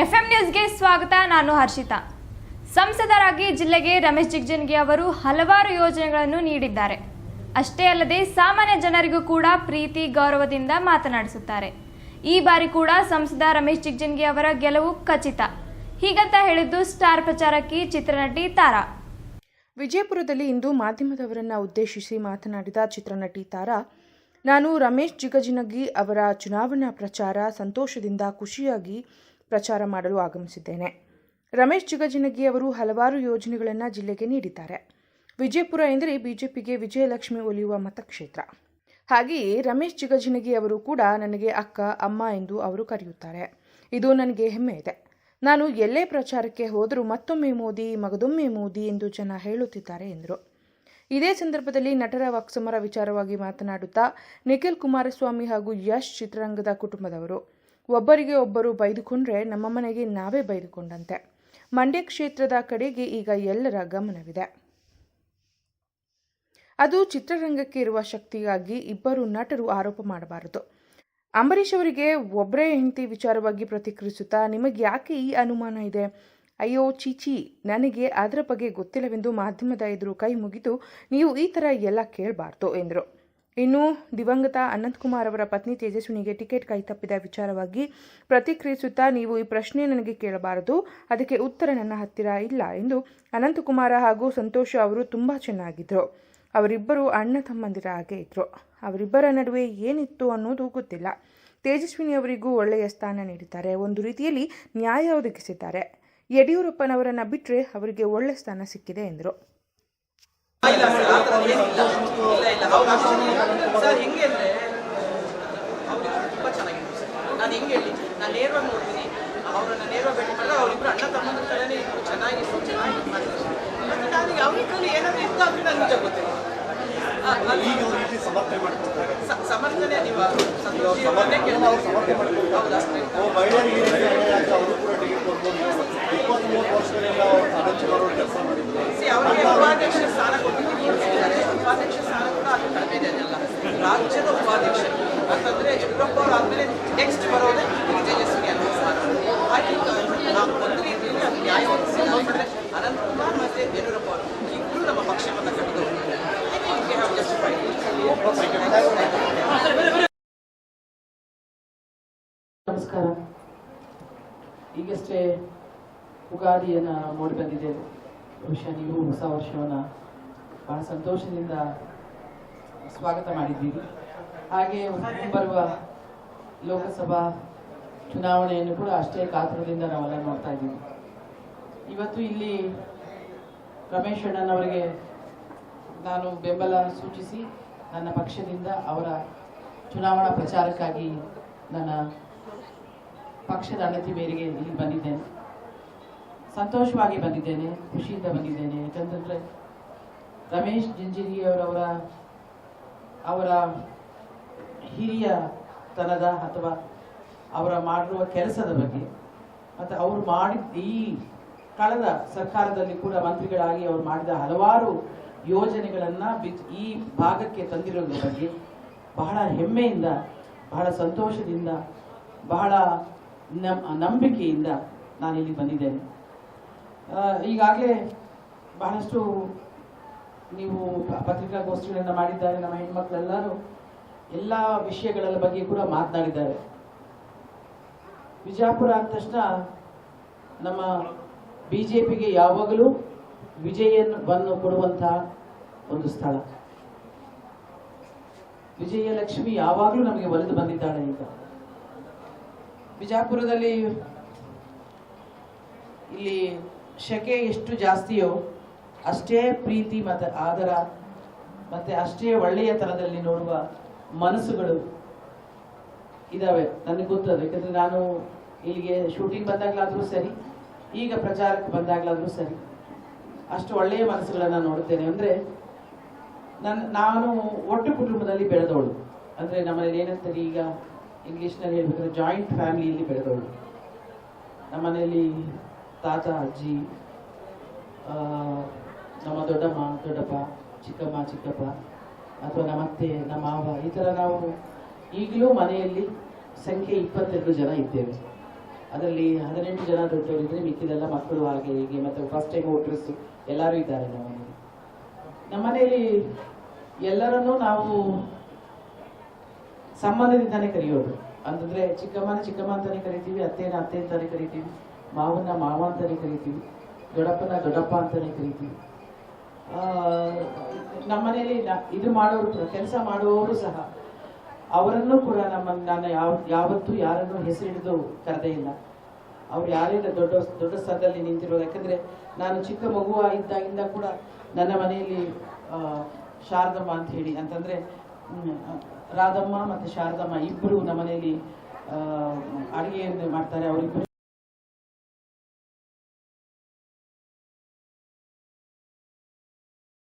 FM ನ್ಯೂಸ್ಗೆ ಸ್ವಾಗತ, ನಾನು ಹರ್ಷಿತಾ. ಸಂಸದರಾಗಿ ಜಿಲ್ಲೆಗೆ ರಮೇಶ್ ಜಿಗ್ಜಿನ್ಗೆ ಅವರು ಹಲವಾರು ಯೋಜನೆಗಳನ್ನು ನೀಡಿದ್ದಾರೆ. ಅಷ್ಟೇ ಅಲ್ಲದೆ ಸಾಮಾನ್ಯ ಜನರಿಗೂ ಕೂಡ ಪ್ರೀತಿ, ಗೌರವದಿಂದ ಮಾತನಾಡಿಸುತ್ತಾರೆ. ಈ ಬಾರಿ ಕೂಡ ಸಂಸದ ರಮೇಶ್ ಜಿಗ್ಜಿನ್ಗೆ ಅವರ ಗೆಲುವು ಖಚಿತ. ಹೀಗಂತ ಹೇಳಿದ್ದು ಸ್ಟಾರ್ ಪ್ರಚಾರಕಿ ಚಿತ್ರನಟಿ ತಾರಾ. ವಿಜಯಪುರದಲ್ಲಿ ಇಂದು ಮಾಧ್ಯಮದವರನ್ನ ಉದ್ದೇಶಿಸಿ ಮಾತನಾಡಿದ ಚಿತ್ರನಟಿ ತಾರಾ, ನಾನು ರಮೇಶ್ ಜಿಗಜಿನಗಿ ಅವರ ಚುನಾವಣಾ ಪ್ರಚಾರ ಸಂತೋಷದಿಂದ ಖುಷಿಯಾಗಿ ಪ್ರಚಾರ ಮಾಡಲು ಆಗಮಿಸಿದ್ದೇನೆ. ರಮೇಶ್ ಜಿಗಜಿನಗಿ ಅವರು ಹಲವಾರು ಯೋಜನೆಗಳನ್ನು ಜಿಲ್ಲೆಗೆ ನೀಡಿದ್ದಾರೆ. ವಿಜಯಪುರ ಎಂದರೆ ಬಿಜೆಪಿಗೆ ವಿಜಯಲಕ್ಷ್ಮಿ ಒಲಿಯುವ ಮತಕ್ಷೇತ್ರ. ಹಾಗೆಯೇ ರಮೇಶ್ ಜಿಗಜಿನಗಿ ಅವರು ಕೂಡ ನನಗೆ ಅಕ್ಕ, ಅಮ್ಮ ಎಂದು ಅವರು ಕರೆಯುತ್ತಾರೆ. ಇದು ನನಗೆ ಹೆಮ್ಮೆ ಇದೆ. ನಾನು ಎಲ್ಲೇ ಪ್ರಚಾರಕ್ಕೆ ಹೋದರೂ ಮತ್ತೊಮ್ಮೆ ಮೋದಿ, ಮಗದೊಮ್ಮೆ ಮೋದಿ ಎಂದು ಜನ ಹೇಳುತ್ತಿದ್ದಾರೆ ಎಂದರು. ಇದೇ ಸಂದರ್ಭದಲ್ಲಿ ನಟರ ವಾಕ್ಸಮರ ವಿಚಾರವಾಗಿ ಮಾತನಾಡುತ್ತಾ ನಿಖಿಲ್ ಕುಮಾರಸ್ವಾಮಿ ಹಾಗೂ ಯಶ್ ಚಿತ್ರರಂಗದ ಕುಟುಂಬದವರು ಒಬ್ಬರಿಗೆ ಒಬ್ಬರು ಬೈದುಕೊಂಡ್ರೆ ನಮ್ಮ ಮನೆಗೆ ನಾವೇ ಬೈದುಕೊಂಡಂತೆ. ಮಂಡ್ಯ ಕ್ಷೇತ್ರದ ಕಡೆಗೆ ಈಗ ಎಲ್ಲರ ಗಮನವಿದೆ. ಅದು ಚಿತ್ರರಂಗಕ್ಕೆ ಇರುವ ಶಕ್ತಿಗಾಗಿ ಇಬ್ಬರು ನಟರು ಆರೋಪ ಮಾಡಬಾರದು. ಅಂಬರೀಷ್ ಅವರಿಗೆ ಒಬ್ಬರೇ ಹೆಂಡತಿ ವಿಚಾರವಾಗಿ ಪ್ರತಿಕ್ರಿಯಿಸುತ್ತಾ ನಿಮಗೆ ಯಾಕೆ ಈ ಅನುಮಾನ ಇದೆ? ಅಯ್ಯೋ ಚೀಚಿ, ನನಗೆ ಅದರ ಬಗ್ಗೆ ಗೊತ್ತಿಲ್ಲವೆಂದು ಮಾಧ್ಯಮದ ಎದುರು ಕೈ ಮುಗಿದು ನೀವು ಈ ಥರ ಎಲ್ಲ ಕೇಳಬಾರ್ದು ಎಂದರು. ಇನ್ನು ದಿವಂಗತ ಅನಂತಕುಮಾರ್ ಅವರ ಪತ್ನಿ ತೇಜಸ್ವಿನಿಗೆ ಟಿಕೆಟ್ ಕೈ ತಪ್ಪಿದ ವಿಚಾರವಾಗಿ ಪ್ರತಿಕ್ರಿಯಿಸುತ್ತಾ, ನೀವು ಈ ಪ್ರಶ್ನೆ ನನಗೆ ಕೇಳಬಾರದು. ಅದಕ್ಕೆ ಉತ್ತರ ನನ್ನ ಹತ್ತಿರ ಇಲ್ಲ ಎಂದು ಅನಂತಕುಮಾರ ಹಾಗೂ ಸಂತೋಷ ಅವರು ತುಂಬ ಚೆನ್ನಾಗಿದ್ದರು ಅವರಿಬ್ಬರು ಅಣ್ಣ ತಮ್ಮಂದಿರ ಹಾಗೆ ಇದ್ದರು ಅವರಿಬ್ಬರ ನಡುವೆ ಏನಿತ್ತು ಅನ್ನೋದು ಗೊತ್ತಿಲ್ಲ. ತೇಜಸ್ವಿನಿ ಅವರಿಗೂ ಒಳ್ಳೆಯ ಸ್ಥಾನ ನೀಡಿದ್ದಾರೆ. ಒಂದು ರೀತಿಯಲ್ಲಿ ನ್ಯಾಯ ಒದಗಿಸಿದ್ದಾರೆ. ಯಡಿಯೂರಪ್ಪನವರನ್ನು ಬಿಟ್ಟರೆ ಅವರಿಗೆ ಒಳ್ಳೆಯ ಸ್ಥಾನ ಸಿಕ್ಕಿದೆ ಎಂದರು. ಸರ್ ಹೆಂಗೆ ಅಂದರೆ ತುಂಬ ಸರ್ ನಾನು ಹೆಂಗೆ ಹೇಳಿ, ನಾನು ನೇರವಾಗಿ ನೋಡ್ತೀನಿ. ಅವರನ್ನ ನೇರವಾಗಿ ಭೇಟಿ ಮಾಡಿದ್ರೆ ಅವರಿಬ್ಬರು ಅಣ್ಣ ತಮ್ಮನ ಥರನೇ ಇದ್ರು ಚೆನ್ನಾಗಿತ್ತು ಚೆನ್ನಾಗಿ ಮಾಡಿದ್ರು. ನಾನು ಅವ್ರಿಗಲ್ಲಿ ಏನಾದರೂ ಇತ್ತು ಅಂದರೆ ನಾನು ನಿಜ ಗೊತ್ತಿಲ್ಲ. ಸಮರ್ಥನೆ ಮಾಡ್ಕೊಳ್ತಾರೆ ಸ- ಸಮರ್ಥನೆ ನೀವು ಮಹಿಳೆಯರಿಗೆ ಅವರು ಕೂಡ ಟಿಕೆಟ್ ಕೊಡ್ಬೋದು. ಇಪ್ಪತ್ತ್ಮೂರು ವರ್ಷಗಳಿಂದ ಅವರು ಅನಂತಕುಮಾರ್ ಅವರು ಕೆಲಸ ಮಾಡಿದ್ರು. ಅವರಿಗೆ ಉಪಾಧ್ಯಕ್ಷ ಸ್ಥಾನ ಕೊಟ್ಟಿದ್ದೀವಿ ಉಪಾಧ್ಯಕ್ಷ ಸ್ಥಾನ ಕೂಡ ಅದು ಕಡಿಮೆ ಇದೆ ಅದೆಲ್ಲ ರಾಜ್ಯದ ಉಪಾಧ್ಯಕ್ಷ ಅಂತಂದ್ರೆ ಯಡಿಯೂರಪ್ಪ ಅವರು ಆದ್ಮೇಲೆ ನೆಕ್ಸ್ಟ್ ಬರೋದೇ ತೇಜಸ್ವಿ ಅನ್ನೋ ಸ್ಥಾನ ಹಾಗೆ ನಾವು ಒಂದು ರೀತಿಯಲ್ಲಿ ಅದು ನ್ಯಾಯ ಒದಗಿಸಿ ಯಾಕಂದ್ರೆ ಅನಂತಕುಮಾರ್ ಮತ್ತೆ ಯಡಿಯೂರಪ್ಪ ಅವರು ಇಬ್ಬರು ನಮ್ಮ ಪಕ್ಷವನ್ನು ಕಟ್ಟಿದವರು ನಮಸ್ಕಾರ ಈಗಷ್ಟೇ ಉಗಾದಿಯನ್ನು ನೋಡಿ ಬಂದಿದ್ದೇವೆ ಬಹುಶಃ ನೀವು ಹೊಸ ವರ್ಷವನ್ನು ಬಹಳ ಸಂತೋಷದಿಂದ ಸ್ವಾಗತ ಮಾಡಿದ್ದೀರಿ. ಹಾಗೆ ಬರುವ ಲೋಕಸಭಾ ಚುನಾವಣೆಯನ್ನು ಕೂಡ ಅಷ್ಟೇ ಕಾತುರದಿಂದ ನಾವೆಲ್ಲ ನೋಡ್ತಾ ಇದ್ದೀವಿ. ಇವತ್ತು ಇಲ್ಲಿ ರಮೇಶ್ ಅಣ್ಣನವರಿಗೆ ನಾನು ಬೆಂಬಲ ಸೂಚಿಸಿ ನನ್ನ ಪಕ್ಷದಿಂದ ಅವರ ಚುನಾವಣಾ ಪ್ರಚಾರಕ್ಕಾಗಿ ನನ್ನ ಪಕ್ಷದ ಅಣತಿ ಮೇರೆಗೆ ಇಲ್ಲಿ ಬಂದಿದ್ದೇನೆ. ಸಂತೋಷವಾಗಿ ಬಂದಿದ್ದೇನೆ, ಖುಷಿಯಿಂದ ಬಂದಿದ್ದೇನೆ. ಯಾಕಂತಂದರೆ ರಮೇಶ್ ಜಿಂಜಿರಿಯವರವರ ಅವರ ಹಿರಿಯ ತನದ ಅಥವಾ ಅವರ ಮಾಡಿರುವ ಕೆಲಸದ ಬಗ್ಗೆ, ಮತ್ತು ಅವರು ಮಾಡಿದ ಈ ಕಳೆದ ಸರ್ಕಾರದಲ್ಲಿ ಕೂಡ ಮಂತ್ರಿಗಳಾಗಿ ಅವರು ಮಾಡಿದ ಹಲವಾರು ಯೋಜನೆಗಳನ್ನು ಈ ಭಾಗಕ್ಕೆ ತಂದಿರೋದ್ರ ಬಗ್ಗೆ ಬಹಳ ಹೆಮ್ಮೆಯಿಂದ, ಬಹಳ ಸಂತೋಷದಿಂದ, ಬಹಳ ನಂಬಿಕೆಯಿಂದ ನಾನಿಲ್ಲಿ ಬಂದಿದ್ದೇನೆ. ಈಗಾಗಲೇ ಬಹಳಷ್ಟು ನೀವು ಪತ್ರಿಕಾಗೋಷ್ಠಿಗಳನ್ನು ಮಾಡಿದ್ದಾರೆ, ನಮ್ಮ ಹೆಣ್ಮಕ್ಳೆಲ್ಲರೂ ಎಲ್ಲ ವಿಷಯಗಳ ಬಗ್ಗೆ ಕೂಡ ಮಾತನಾಡಿದ್ದಾರೆ. ವಿಜಯಪುರ ಅಂದ ತಕ್ಷಣ ನಮ್ಮ ಬಿ ಜೆ ಪಿಗೆ ಯಾವಾಗಲೂ ವಿಜಯವನ್ನು ಕೊಡುವಂತಹ ಒಂದು ಸ್ಥಳ. ವಿಜಯಲಕ್ಷ್ಮಿ ಯಾವಾಗಲೂ ನಮಗೆ ಒಲಿದು ಬಂದಿದ್ದಾಳೆ ಈಗ. ಬಿಜಾಪುರದಲ್ಲಿ ಇಲ್ಲಿ ಶಕೆ ಎಷ್ಟು ಜಾಸ್ತಿಯೋ ಅಷ್ಟೇ ಪ್ರೀತಿ ಮತ್ತು ಆದರ ಮತ್ತು ಅಷ್ಟೇ ಒಳ್ಳೆಯ ತರದಲ್ಲಿ ನೋಡುವ ಮನಸ್ಸುಗಳು ಇದ್ದಾವೆ ನನಗೆ ಗೊತ್ತದು. ಯಾಕಂದರೆ ನಾನು ಇಲ್ಲಿಗೆ ಶೂಟಿಂಗ್ ಬಂದಾಗಲಾದರೂ ಸರಿ, ಈಗ ಪ್ರಚಾರಕ್ಕೆ ಬಂದಾಗಲಾದರೂ ಸರಿ ಅಷ್ಟು ಒಳ್ಳೆಯ ಮನಸ್ಸುಗಳನ್ನು ನೋಡುತ್ತೇನೆ. ಅಂದರೆ ನನ್ನ ನಾನು ಒಟ್ಟು ಕುಟುಂಬದಲ್ಲಿ ಬೆಳೆದವಳು. ಅಂದರೆ ನಮ್ಮಲ್ಲಿ ಏನಂತಾರೆ ಈಗ ಇಂಗ್ಲೀಷ್ನಲ್ಲಿ ಹೇಳ್ಬೇಕಂದ್ರೆ ಜಾಯಿಂಟ್ ಫ್ಯಾಮಿಲಿಯಲ್ಲಿ ಬೆಳೆದವಳು. ನಮ್ಮನೆಯಲ್ಲಿ ತಾತ, ಅಜ್ಜಿ ನಮ್ಮ ದೊಡ್ಡಮ್ಮ, ದೊಡ್ಡಪ್ಪ, ಚಿಕ್ಕಮ್ಮ, ಚಿಕ್ಕಪ್ಪ, ಅಥವಾ ನಮ್ಮತ್ತೆ ನಮ್ಮ ಮಾವ, ಈ ಥರ ನಾವು ಈಗಲೂ ಮನೆಯಲ್ಲಿ ಸಂಖ್ಯೆ ಇಪ್ಪತ್ತೆರಡು ಜನ ಇದ್ದೇವೆ. ಅದರಲ್ಲಿ ಹದಿನೆಂಟು ಜನ ದೊಡ್ಡವರಿದ್ರೆ ಮಿಕ್ಕಿದೆಲ್ಲ ಮಕ್ಕಳು ಹಾಗೆ ಹೀಗೆ, ಮತ್ತು ಫಸ್ಟ್ ಟೈಮ್ ವೋಟರ್ಸ್ ಎಲ್ಲರೂ ಇದ್ದಾರೆ ನಮ್ಮನೆಯಲ್ಲಿ ನಮ್ಮ ಮನೆಯಲ್ಲಿ ಎಲ್ಲರನ್ನೂ ನಾವು ಸಂಬಂಧದಿಂದಾನೇ ಕರೆಯೋದು. ಅಂತಂದ್ರೆ ಚಿಕ್ಕಮ್ಮನ ಚಿಕ್ಕಮ್ಮ ಅಂತಾನೆ ಕರಿತೀವಿ ಅತ್ತೆನ ಅತ್ತೆ ಅಂತಾನೆ ಕರಿತೀವಿ ಮಾವನ್ನ ಮಾವ ಅಂತಾನೆ ಕರಿತೀವಿ ದೊಡ್ಡಪ್ಪನ ದೊಡ್ಡಪ್ಪ ಅಂತಾನೆ ಕರಿತೀವಿ. ಆ, ನಮ್ಮ ಮನೆಯಲ್ಲಿ ನ- ಇದು ಮಾಡೋರು ಕೆಲಸ ಮಾಡುವವರು ಸಹ ಅವರನ್ನು ಕೂಡ ನಮ್ಮನ್ನು ನಾನು ಯಾವ ಯಾವತ್ತೂ ಯಾರನ್ನು ಹೆಸರಿಡಿದು ಕರೆದೇ ಇಲ್ಲ. ಅವ್ರು ಯಾರಿಂದ ದೊಡ್ಡ ದೊಡ್ಡ ಸ್ಥಳದಲ್ಲಿ ನಿಂತಿರೋದು. ಯಾಕಂದ್ರೆ ನಾನು ಚಿಕ್ಕ ಮಗುವ ಇದ್ದಾಗಿಂದ ಕೂಡ ನನ್ನ ಮನೆಯಲ್ಲಿ ಶಾರದಮ್ಮ ಅಂತ ಹೇಳಿ ಅಂತಂದ್ರೆ ರಾಧಮ್ಮ ಮತ್ತು ಶಾರದಮ್ಮ ಇಬ್ಬರು ನಮ್ಮನೆಯಲ್ಲಿ ಅಡುಗೆಯನ್ನು ಮಾಡ್ತಾರೆ. ಅವರಿಬ್ಬರು